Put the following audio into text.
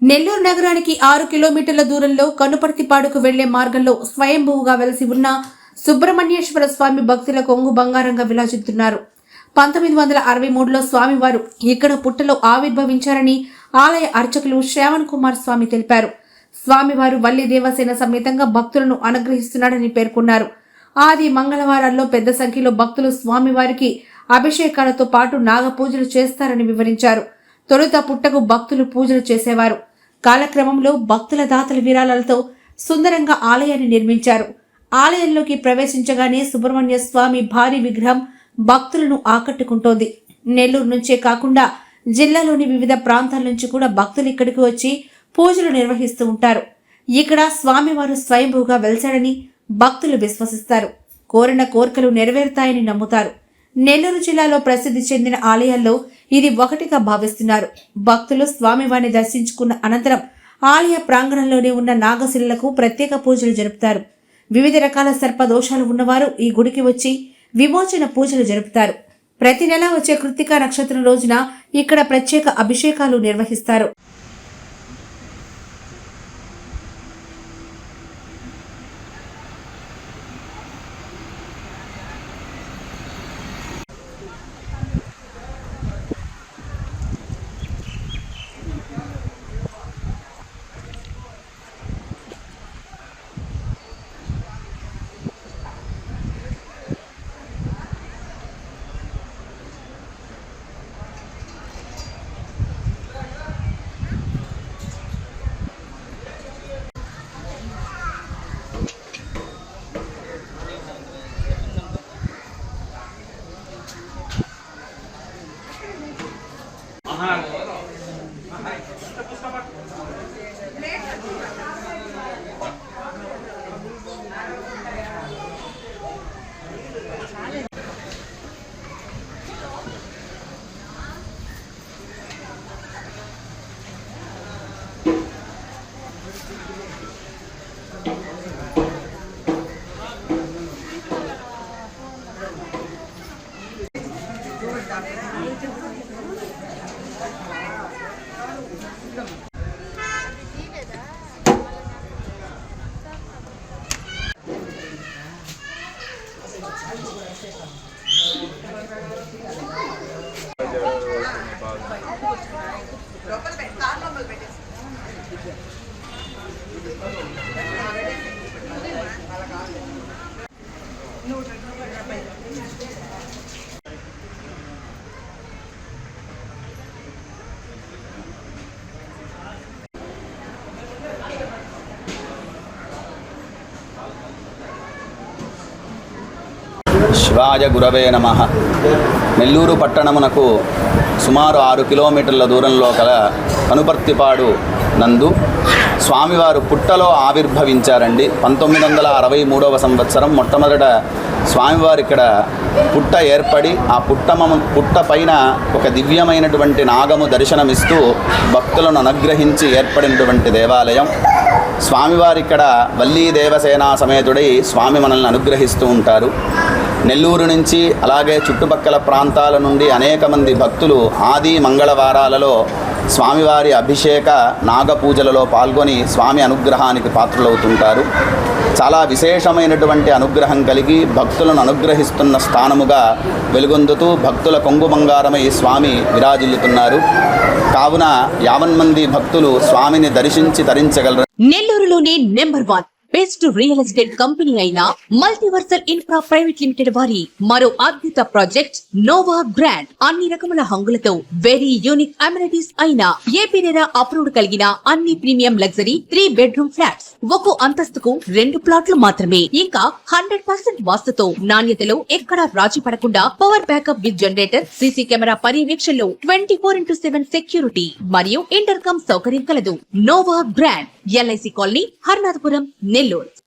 నెల్లూరు నగరానికి ఆరు కిలోమీటర్ల దూరంలో కనుపర్తిపాడుకు వెళ్ళే మార్గంలో స్వయంభూగా వెలసి ఉన్న సుబ్రహ్మణ్యేశ్వర స్వామి భక్తుల కొంగు బంగారంగా విలాసిస్తున్నారు పంతొమ్మిది వందల అరవై మూడులో స్వామివారు ఇక్కడ పుట్టలో ఆవిర్భవించారని ఆలయ అర్చకులు శ్రావణ్ కుమార్ స్వామి తెలిపారు. స్వామివారు వల్లి దేవసేన సమేతంగా భక్తులను అనుగ్రహిస్తున్నాడని పేర్కొన్నారు. ఆది మంగళవారాల్లో పెద్ద సంఖ్యలో భక్తులు స్వామివారికి అభిషేకాలతో పాటు నాగపూజలు చేస్తారని వివరించారు. తొలుత పుట్టకు భక్తులు పూజలు చేసేవారు. కాలక్రమంలో భక్తుల దాతల విరాళాలతో సుందరంగా ఆలయాన్ని నిర్మించారు. ఆలయంలోకి ప్రవేశించగానే సుబ్రహ్మణ్య స్వామి భారీ విగ్రహం భక్తులను ఆకట్టుకుంటోంది. నెల్లూరు నుంచే కాకుండా జిల్లాలోని వివిధ ప్రాంతాల నుంచి కూడా భక్తులు ఇక్కడికి వచ్చి పూజలు నిర్వహిస్తూ ఉంటారు. ఇక్కడ స్వామివారు స్వయంభూగా వెలిశాడని భక్తులు విశ్వసిస్తారు. కోరిన కోరికలు నెరవేరుతాయని నమ్ముతారు. నెల్లూరు జిల్లాలో ప్రసిద్ధి చెందిన ఆలయాల్లో ఇది ఒకటిగా భావిస్తున్నారు. భక్తులు స్వామివారిని దర్శించుకున్న అనంతరం ఆలయ ప్రాంగణంలోనే ఉన్న నాగశిలకు ప్రత్యేక పూజలు జరుపుతారు. వివిధ రకాల సర్ప దోషాలు ఉన్నవారు ఈ గుడికి వచ్చి విమోచన పూజలు జరుపుతారు. ప్రతి నెల వచ్చే కృత్తికా నక్షత్రం రోజున ఇక్కడ ప్రత్యేక అభిషేకాలు నిర్వహిస్తారు. Yeah. శివాయ గురవే నమ. నెల్లూరు పట్టణమునకు సుమారు ఆరు కిలోమీటర్ల దూరంలో కల కనుపర్తిపాడు నందు స్వామివారు పుట్టలో ఆవిర్భవించారండి. పంతొమ్మిది వందల అరవై మూడవ సంవత్సరం మొట్టమొదట స్వామివారు ఇక్కడ పుట్ట ఏర్పడి ఆ పుట్టమ పుట్ట పైన ఒక దివ్యమైనటువంటి నాగము దర్శనమిస్తూ భక్తులను అనుగ్రహించి ఏర్పడినటువంటి దేవాలయం. స్వామివారు ఇక్కడ వల్లీ దేవసేనా సమేతుడై స్వామి మనల్ని అనుగ్రహిస్తూ ఉంటారు. నెల్లూరు నుంచి అలాగే చుట్టుపక్కల ప్రాంతాల నుండి అనేక మంది భక్తులు ఆది మంగళవారాలలో స్వామివారి అభిషేక నాగపూజలలో పాల్గొని స్వామి అనుగ్రహానికి పాత్రలవుతుంటారు. చాలా విశేషమైనటువంటి అనుగ్రహం కలిగి భక్తులను అనుగ్రహిస్తున్న స్థానముగా వెలుగొందుతూ భక్తుల కొంగు బంగారమై స్వామి విరాజిల్లుతున్నారు. కావున యావన్ మంది భక్తులు స్వామిని దర్శించి తరించగలరు నెల్లూరులోనే number one best real estate company అయిన మల్టీవర్సల్ ఇన్ఫ్రా ప్రైవేట్ లిమిటెడ్ వారి మరో అద్భుత ప్రాజెక్ట్ నోవా గ్రాండ్. అన్ని రకముల హంగులతో వెరీ యూనిక్ అమ్యూనిటీస్ అయిన ఏపీ నెరా అప్రూవ్డ్ కలిగిన అన్ని premium luxury three bedroom flats ఒక అంతస్తుకు రెండు ప్లాట్లు మాత్రమే. ఇంకా హండ్రెడ్ పర్సెంట్ వాస్తుతో నాణ్యతలో ఎక్కడా రాజీ పడకుండా power backup with generator CC camera పర్యవేక్షణలో twenty four into seven security మరియు ఇంటర్కమ్ సౌకర్యం కలదు. Nova grand LIC colony Harnathapuram Nellore